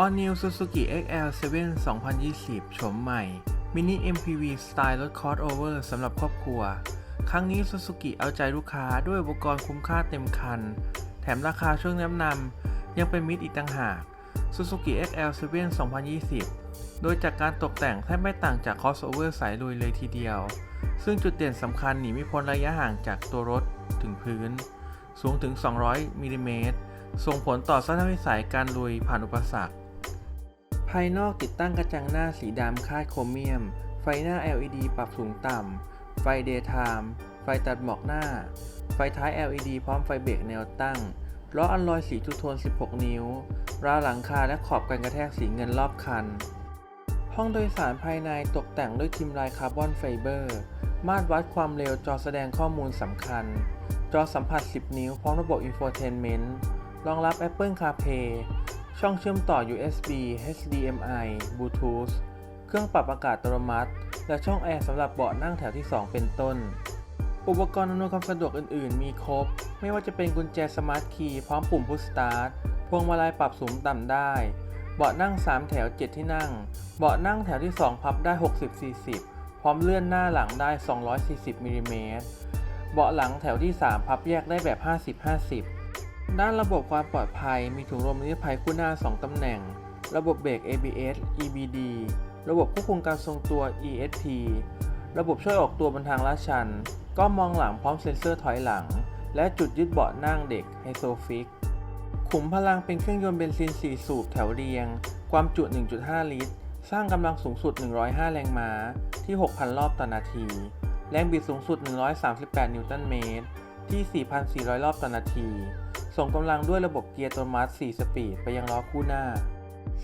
All New Suzuki XL7 2020 โฉมใหม่ Mini MPV สไตล์รถ crossover สำหรับครอบครัว ครั้งนี้ Suzuki เอาใจลูกค้าด้วยอุปกรณ์คุ้มค่าเต็มคัน แถมราคาช่วงแนะนำยังเป็นมิตรอีกต่างหาก Suzuki XL7 2020 โดยจากการตกแต่งแทบไม่ต่างจาก crossover สายลุยเลยทีเดียว ซึ่งจุดเด่นสำคัญหนีไม่พ้นระยะห่างจากตัวรถถึงพื้น สูงถึง 200มิลลิเมตรส่งผลต่อสัญวิสัยการลุยผ่านอุปสรรค ภายนอกติดตั้งกระจังหน้าสีดำคาดโครเมียม ไฟหน้า LED ปรับสูงต่ำ ไฟ Daytime ไฟตัดหมอกหน้า ไฟท้าย LED พร้อมไฟเบรกแนวตั้ง ล้ออัลลอยสีทูโทน 16 นิ้ว ราวหลังคาและขอบกันกระแทกสีเงินรอบคัน ห้องโดยสารภายในตกแต่งด้วยทิมลายคาร์บอนไฟเบอร์ มาตรวัดความเร็วจอแสดงข้อมูลสำคัญ จอสัมผัส 10 นิ้วพร้อมระบบ Infotainment รองรับ Apple CarPlay ช่องเชื่อมต่อ USB HDMI Bluetooth เครื่องปรับอากาศอัตโนมัติ และช่องแอร์สำหรับเบาะนั่งแถวที่ 2 เป็นต้น อุปกรณ์อำนวยความสะดวกอื่น ๆ มีครบ ไม่ว่าจะเป็นกุญแจสมาร์ทคีย์พร้อมปุ่มพุชสตาร์ทพวงมาลัยปรับสูงต่ำได้ เบาะนั่ง 3 แถว 7 ที่นั่ง เบาะนั่งแถวที่ 2 พับได้ 60-40 พร้อมเลื่อนหน้าหลังได้ 240มิลลิเมตรเบาะหลังแถวที่ 3 พับแยกได้แบบ 50-50 ด้านระบบความปลอดภัยมีถุงลมนิรภัยคู่หน้า 2 ตำแหน่ง ระบบเบรก ABS EBD ระบบควบคุมการทรงตัว ESP ระบบช่วยออกตัวบนทางลาดชันกล้อมองหลังพร้อมเซ็นเซอร์ถอยหลัง และจุดยึดเบาะนั่งเด็กไฮโซฟิก ขุมพลังเป็นเครื่องยนต์เบนซิน 4 สูบแถวเรียง ความจุ 1.5 ลิตร สร้างกำลังสูงสุด 105 แรงม้า ที่ 6,000 รอบต่อนาที แรงบิดสูงสุด 138 นิวตันเมตร ที่ 4,400 รอบต่อนาที ส่งกำลังด้วยระบบเกียร์อัตมัติ4สปีดไปยังล้อคู่หน้า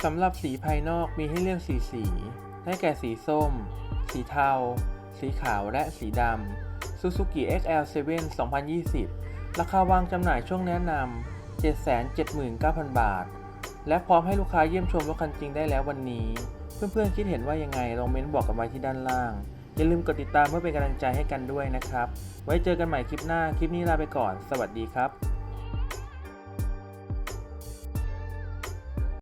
สำหรับสีภายนอกมีให้เลือกสีสี ได้แก่สีส้ม สีเทา สีขาวและสีดำ Suzuki XL7 2020 ราคาวางจำหน่ายช่วงแนะนำ 779,000 บาท และพร้อมให้ลูกค้าเยี่ยมชมรถคันจริงได้แล้ววันนี้ เพื่อนๆคิดเห็นว่ายังไง ลองเม้นบอกกันไว้ที่ด้านล่าง อย่าลืมกดติดตามเพื่อเป็นกำลังใจให้กันด้วยนะครับ ไว้เจอกันใหม่คลิปหน้า คลิปนี้ลาไปก่อน สวัสดีครับ